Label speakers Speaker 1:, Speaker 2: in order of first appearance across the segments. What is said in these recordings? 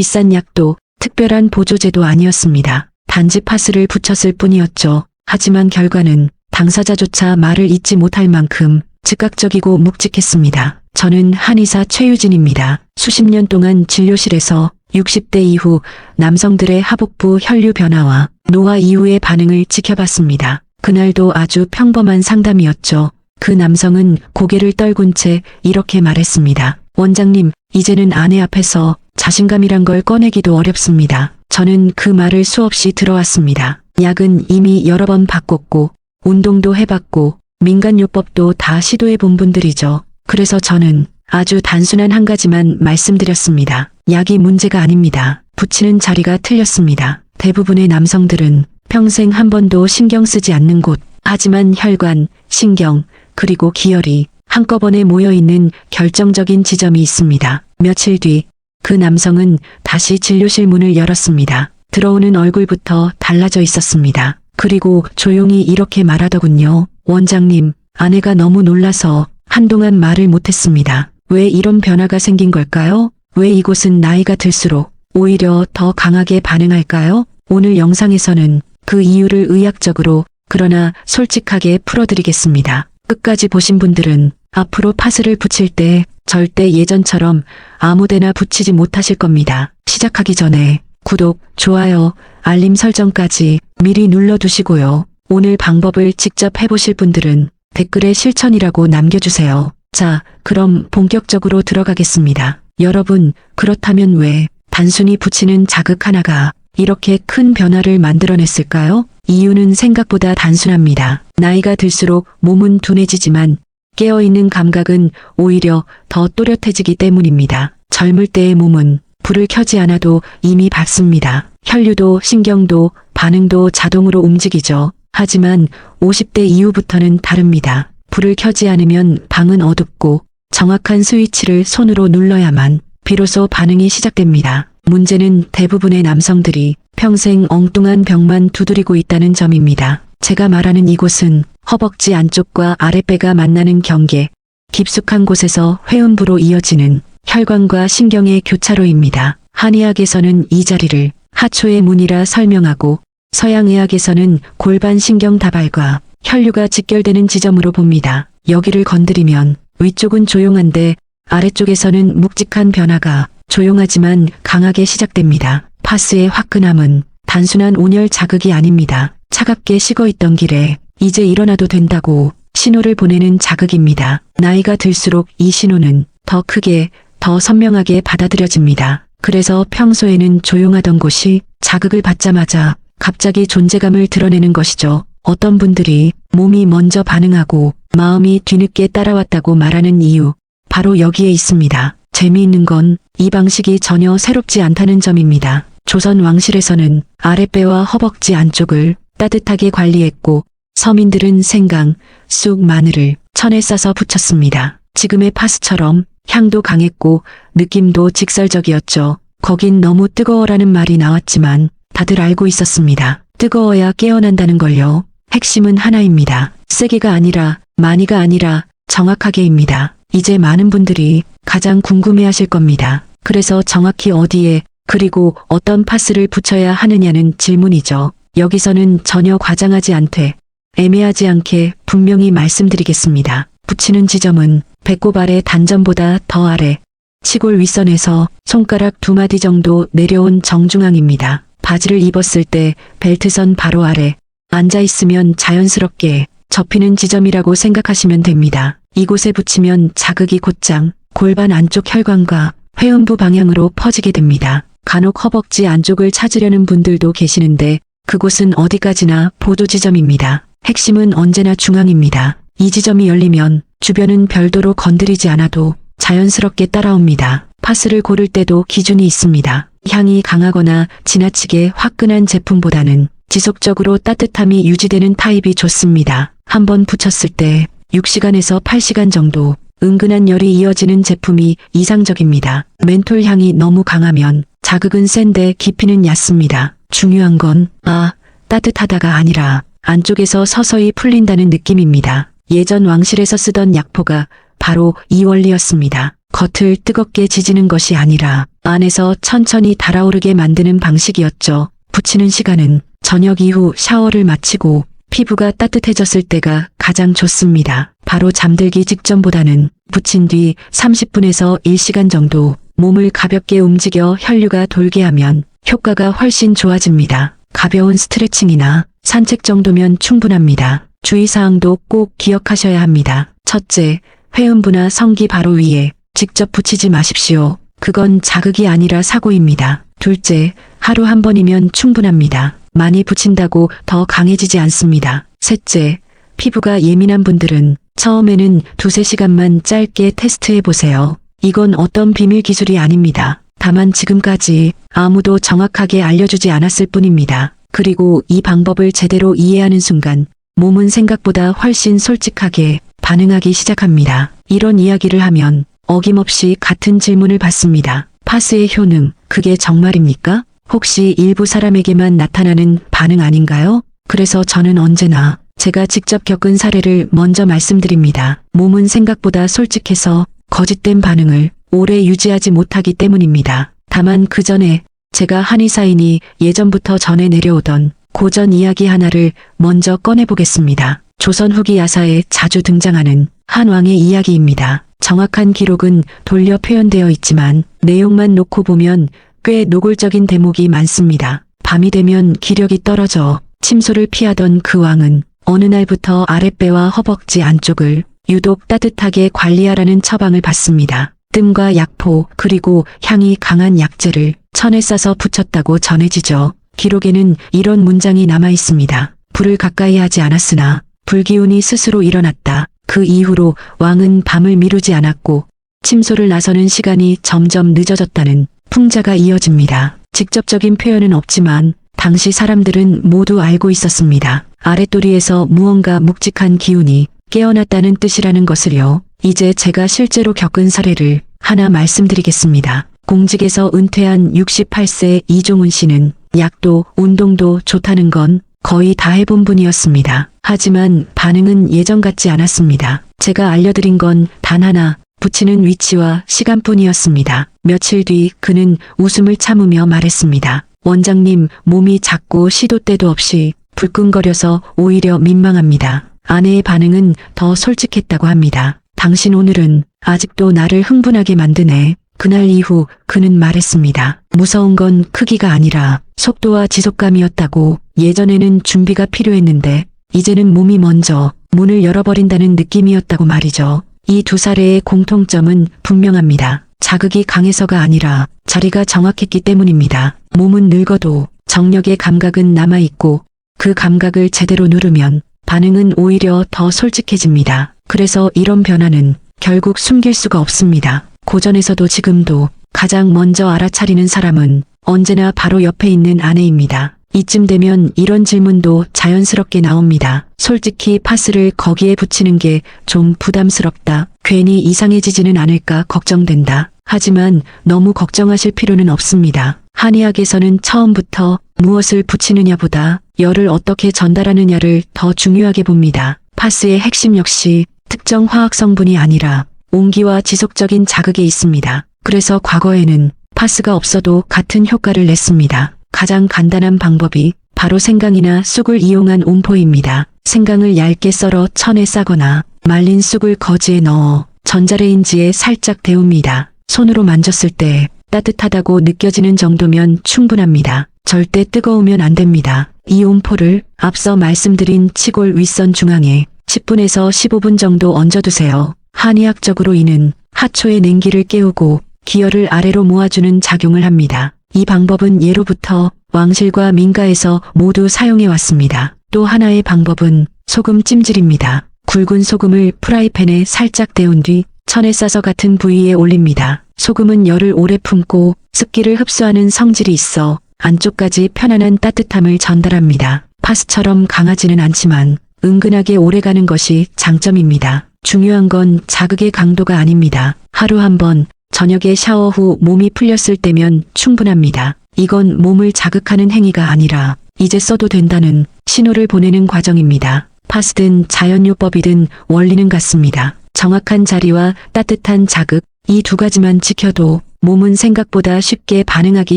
Speaker 1: 비싼 약도 특별한 보조제도 아니었습니다. 단지 파스를 붙였을 뿐이었죠. 하지만 결과는 당사자조차 말을 잇지 못할 만큼 즉각적이고 묵직했습니다. 저는 한의사 최유진입니다. 수십 년 동안 진료실에서 60대 이후 남성들의 하복부 혈류 변화와 노화 이후의 반응을 지켜봤습니다. 그날도 아주 평범한 상담이었죠. 그 남성은 고개를 떨군 채 이렇게 말했습니다. 원장님, 이제는 아내 앞에서 자신감이란 걸 꺼내기도 어렵습니다. 저는 그 말을 수없이 들어왔습니다. 약은 이미 여러 번 바꿨고, 운동도 해봤고, 민간요법도 다 시도해 본 분들이죠. 그래서 저는 아주 단순한 한 가지만 말씀드렸습니다. 약이 문제가 아닙니다. 붙이는 자리가 틀렸습니다. 대부분의 남성들은 평생 한 번도 신경 쓰지 않는 곳, 하지만 혈관, 신경, 그리고 기혈이 한꺼번에 모여 있는 결정적인 지점이 있습니다. 며칠 뒤, 그 남성은 다시 진료실 문을 열었습니다. 들어오는 얼굴부터 달라져 있었습니다. 그리고 조용히 이렇게 말하더군요. 원장님, 아내가 너무 놀라서 한동안 말을 못했습니다. 왜 이런 변화가 생긴 걸까요? 왜 이곳은 나이가 들수록 오히려 더 강하게 반응할까요? 오늘 영상에서는 그 이유를 의학적으로 그러나 솔직하게 풀어드리겠습니다. 끝까지 보신 분들은 앞으로 파스를 붙일 때 절대 예전처럼 아무데나 붙이지 못하실 겁니다. 시작하기 전에 구독, 좋아요, 알림 설정까지 미리 눌러두시고요. 오늘 방법을 직접 해보실 분들은 댓글에 실천이라고 남겨주세요. 자, 그럼 본격적으로 들어가겠습니다. 여러분, 그렇다면 왜 단순히 붙이는 자극 하나가 이렇게 큰 변화를 만들어냈을까요? 이유는 생각보다 단순합니다. 나이가 들수록 몸은 둔해지지만 깨어있는 감각은 오히려 더 또렷해지기 때문입니다. 젊을 때의 몸은 불을 켜지 않아도 이미 밝습니다. 혈류도 신경도 반응도 자동으로 움직이죠. 하지만 50대 이후부터는 다릅니다. 불을 켜지 않으면 방은 어둡고 정확한 스위치를 손으로 눌러야만 비로소 반응이 시작됩니다. 문제는 대부분의 남성들이 평생 엉뚱한 벽만 두드리고 있다는 점입니다. 제가 말하는 이곳은 허벅지 안쪽과 아랫배가 만나는 경계, 깊숙한 곳에서 회음부로 이어지는 혈관과 신경의 교차로입니다. 한의학에서는 이 자리를 하초의 문이라 설명하고 서양의학에서는 골반 신경 다발과 혈류가 직결되는 지점으로 봅니다. 여기를 건드리면 위쪽은 조용한데 아래쪽에서는 묵직한 변화가 조용하지만 강하게 시작됩니다. 파스의 화끈함은 단순한 온열 자극이 아닙니다. 차갑게 식어 있던 길에 이제 일어나도 된다고 신호를 보내는 자극입니다. 나이가 들수록 이 신호는 더 크게, 더 선명하게 받아들여집니다. 그래서 평소에는 조용하던 곳이 자극을 받자마자 갑자기 존재감을 드러내는 것이죠. 어떤 분들이 몸이 먼저 반응하고 마음이 뒤늦게 따라왔다고 말하는 이유, 바로 여기에 있습니다. 재미있는 건 이 방식이 전혀 새롭지 않다는 점입니다. 조선 왕실에서는 아랫배와 허벅지 안쪽을 따뜻하게 관리했고 서민들은 생강, 쑥, 마늘을 천에 싸서 붙였습니다. 지금의 파스처럼 향도 강했고 느낌도 직설적이었죠. 거긴 너무 뜨거워라는 말이 나왔지만 다들 알고 있었습니다. 뜨거워야 깨어난다는 걸요. 핵심은 하나입니다. 세게가 아니라 많이가 아니라 정확하게입니다. 이제 많은 분들이 가장 궁금해 하실 겁니다. 그래서 정확히 어디에 그리고 어떤 파스를 붙여야 하느냐는 질문이죠. 여기서는 전혀 과장하지 않되 애매하지 않게 분명히 말씀드리겠습니다. 붙이는 지점은 배꼽 아래 단점보다 더 아래 치골 윗선에서 손가락 두 마디 정도 내려온 정중앙입니다. 바지를 입었을 때 벨트선 바로 아래 앉아 있으면 자연스럽게 접히는 지점이라고 생각하시면 됩니다. 이곳에 붙이면 자극이 곧장 골반 안쪽 혈관과 회음부 방향으로 퍼지게 됩니다. 간혹 허벅지 안쪽을 찾으려는 분들도 계시는데 그곳은 어디까지나 보조 지점입니다. 핵심은 언제나 중앙입니다. 이 지점이 열리면 주변은 별도로 건드리지 않아도 자연스럽게 따라옵니다. 파스를 고를 때도 기준이 있습니다. 향이 강하거나 지나치게 화끈한 제품보다는 지속적으로 따뜻함이 유지되는 타입이 좋습니다. 한번 붙였을 때 6시간에서 8시간 정도 은근한 열이 이어지는 제품이 이상적입니다. 멘톨 향이 너무 강하면 자극은 센데 깊이는 얕습니다. 중요한 건, 아, 따뜻하다가 아니라 안쪽에서 서서히 풀린다는 느낌입니다. 예전 왕실에서 쓰던 약포가 바로 이 원리였습니다. 겉을 뜨겁게 지지는 것이 아니라 안에서 천천히 달아오르게 만드는 방식이었죠. 붙이는 시간은 저녁 이후 샤워를 마치고 피부가 따뜻해졌을 때가 가장 좋습니다. 바로 잠들기 직전보다는 붙인 뒤 30분에서 1시간 정도 몸을 가볍게 움직여 혈류가 돌게 하면 효과가 훨씬 좋아집니다. 가벼운 스트레칭이나 산책 정도면 충분합니다. 주의사항도 꼭 기억하셔야 합니다. 첫째, 회음부나 성기 바로 위에 직접 붙이지 마십시오. 그건 자극이 아니라 사고입니다. 둘째, 하루 한 번이면 충분합니다. 많이 붙인다고 더 강해지지 않습니다. 셋째, 피부가 예민한 분들은 처음에는 두세 시간만 짧게 테스트해 보세요. 이건 어떤 비밀 기술이 아닙니다. 다만 지금까지 아무도 정확하게 알려주지 않았을 뿐입니다. 그리고 이 방법을 제대로 이해하는 순간 몸은 생각보다 훨씬 솔직하게 반응하기 시작합니다. 이런 이야기를 하면 어김없이 같은 질문을 받습니다. 파스의 효능, 그게 정말입니까? 혹시 일부 사람에게만 나타나는 반응 아닌가요? 그래서 저는 언제나 제가 직접 겪은 사례를 먼저 말씀드립니다. 몸은 생각보다 솔직해서 거짓된 반응을 오래 유지하지 못하기 때문입니다. 다만 그 전에 제가 한의사인이 예전부터 전해 내려오던 고전 이야기 하나를 먼저 꺼내보겠습니다. 조선 후기 야사에 자주 등장하는 한 왕의 이야기입니다. 정확한 기록은 돌려 표현되어 있지만 내용만 놓고 보면 꽤 노골적인 대목이 많습니다. 밤이 되면 기력이 떨어져 침소를 피하던 그 왕은 어느 날부터 아랫배와 허벅지 안쪽을 유독 따뜻하게 관리하라는 처방을 받습니다. 뜸과 약포 그리고 향이 강한 약재를 천에 싸서 붙였다고 전해지죠. 기록에는 이런 문장이 남아 있습니다. 불을 가까이 하지 않았으나 불기운이 스스로 일어났다. 그 이후로 왕은 밤을 미루지 않았고 침소를 나서는 시간이 점점 늦어졌다는 풍자가 이어집니다. 직접적인 표현은 없지만 당시 사람들은 모두 알고 있었습니다. 아랫도리에서 무언가 묵직한 기운이 깨어났다는 뜻이라는 것을요. 이제 제가 실제로 겪은 사례를 하나 말씀드리겠습니다. 공직에서 은퇴한 68세 이종훈 씨는 약도 운동도 좋다는 건 거의 다 해본 분이었습니다. 하지만 반응은 예전 같지 않았습니다. 제가 알려드린 건 단 하나, 붙이는 위치와 시간뿐이었습니다. 며칠 뒤 그는 웃음을 참으며 말했습니다. 원장님, 몸이 작고 시도 때도 없이 불끈거려서 오히려 민망합니다. 아내의 반응은 더 솔직했다고 합니다. 당신 오늘은 아직도 나를 흥분하게 만드네. 그날 이후 그는 말했습니다. 무서운 건 크기가 아니라 속도와 지속감이었다고 예전에는 준비가 필요했는데 이제는 몸이 먼저 문을 열어버린다는 느낌이었다고 말이죠. 이 두 사례의 공통점은 분명합니다. 자극이 강해서가 아니라 자리가 정확했기 때문입니다. 몸은 늙어도 정력의 감각은 남아있고 그 감각을 제대로 누르면 반응은 오히려 더 솔직해집니다. 그래서 이런 변화는 결국 숨길 수가 없습니다. 고전에서도 지금도 가장 먼저 알아차리는 사람은 언제나 바로 옆에 있는 아내입니다. 이쯤 되면 이런 질문도 자연스럽게 나옵니다. 솔직히 파스를 거기에 붙이는 게 좀 부담스럽다. 괜히 이상해지지는 않을까 걱정된다. 하지만 너무 걱정하실 필요는 없습니다. 한의학에서는 처음부터 무엇을 붙이느냐보다 열을 어떻게 전달하느냐를 더 중요하게 봅니다. 파스의 핵심 역시 특정 화학 성분이 아니라 온기와 지속적인 자극에 있습니다. 그래서 과거에는 파스가 없어도 같은 효과를 냈습니다. 가장 간단한 방법이 바로 생강이나 쑥을 이용한 온포입니다. 생강을 얇게 썰어 천에 싸거나 말린 쑥을 거지에 넣어 전자레인지에 살짝 데웁니다. 손으로 만졌을 때 따뜻하다고 느껴지는 정도면 충분합니다. 절대 뜨거우면 안 됩니다. 이 온포를 앞서 말씀드린 치골 윗선 중앙에 10분에서 15분 정도 얹어두세요. 한의학적으로 이는 하초의 냉기를 깨우고 기혈을 아래로 모아주는 작용을 합니다. 이 방법은 예로부터 왕실과 민가에서 모두 사용해 왔습니다. 또 하나의 방법은 소금 찜질입니다. 굵은 소금을 프라이팬에 살짝 데운 뒤 천에 싸서 같은 부위에 올립니다. 소금은 열을 오래 품고 습기를 흡수하는 성질이 있어 안쪽까지 편안한 따뜻함을 전달합니다. 파스처럼 강하지는 않지만 은근하게 오래가는 것이 장점입니다. 중요한 건 자극의 강도가 아닙니다. 하루 한 번 저녁에 샤워 후 몸이 풀렸을 때면 충분합니다. 이건 몸을 자극하는 행위가 아니라 이제 써도 된다는 신호를 보내는 과정입니다. 파스든 자연요법이든 원리는 같습니다. 정확한 자리와 따뜻한 자극 이 두 가지만 지켜도 몸은 생각보다 쉽게 반응하기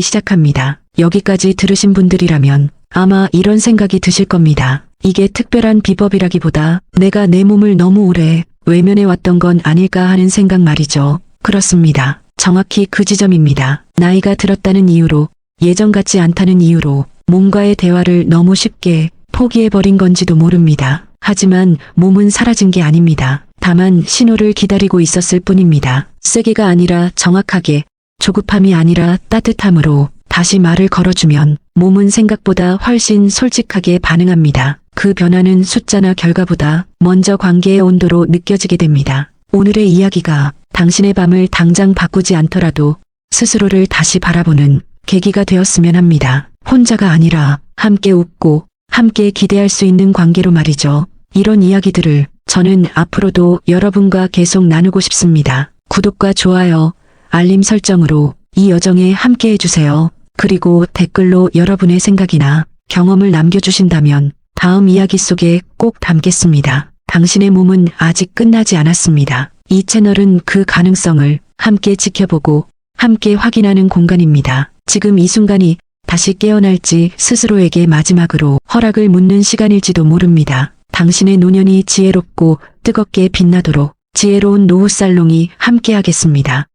Speaker 1: 시작합니다. 여기까지 들으신 분들이라면 아마 이런 생각이 드실 겁니다. 이게 특별한 비법이라기보다 내가 내 몸을 너무 오래 외면해 왔던 건 아닐까 하는 생각 말이죠. 그렇습니다. 정확히 그 지점입니다. 나이가 들었다는 이유로 예전 같지 않다는 이유로 몸과의 대화를 너무 쉽게 포기해버린 건지도 모릅니다. 하지만 몸은 사라진 게 아닙니다. 다만 신호를 기다리고 있었을 뿐입니다. 세게가 아니라 정확하게, 조급함이 아니라 따뜻함으로 다시 말을 걸어주면 몸은 생각보다 훨씬 솔직하게 반응합니다. 그 변화는 숫자나 결과보다 먼저 관계의 온도로 느껴지게 됩니다. 오늘의 이야기가 당신의 밤을 당장 바꾸지 않더라도 스스로를 다시 바라보는 계기가 되었으면 합니다. 혼자가 아니라 함께 웃고 함께 기대할 수 있는 관계로 말이죠. 이런 이야기들을 저는 앞으로도 여러분과 계속 나누고 싶습니다. 구독과 좋아요, 알림 설정으로 이 여정에 함께 해주세요. 그리고 댓글로 여러분의 생각이나 경험을 남겨주신다면 다음 이야기 속에 꼭 담겠습니다. 당신의 몸은 아직 끝나지 않았습니다. 이 채널은 그 가능성을 함께 지켜보고 함께 확인하는 공간입니다. 지금 이 순간이 다시 깨어날지 스스로에게 마지막으로 허락을 묻는 시간일지도 모릅니다. 당신의 노년이 지혜롭고 뜨겁게 빛나도록 지혜로운 노후 살롱이 함께하겠습니다.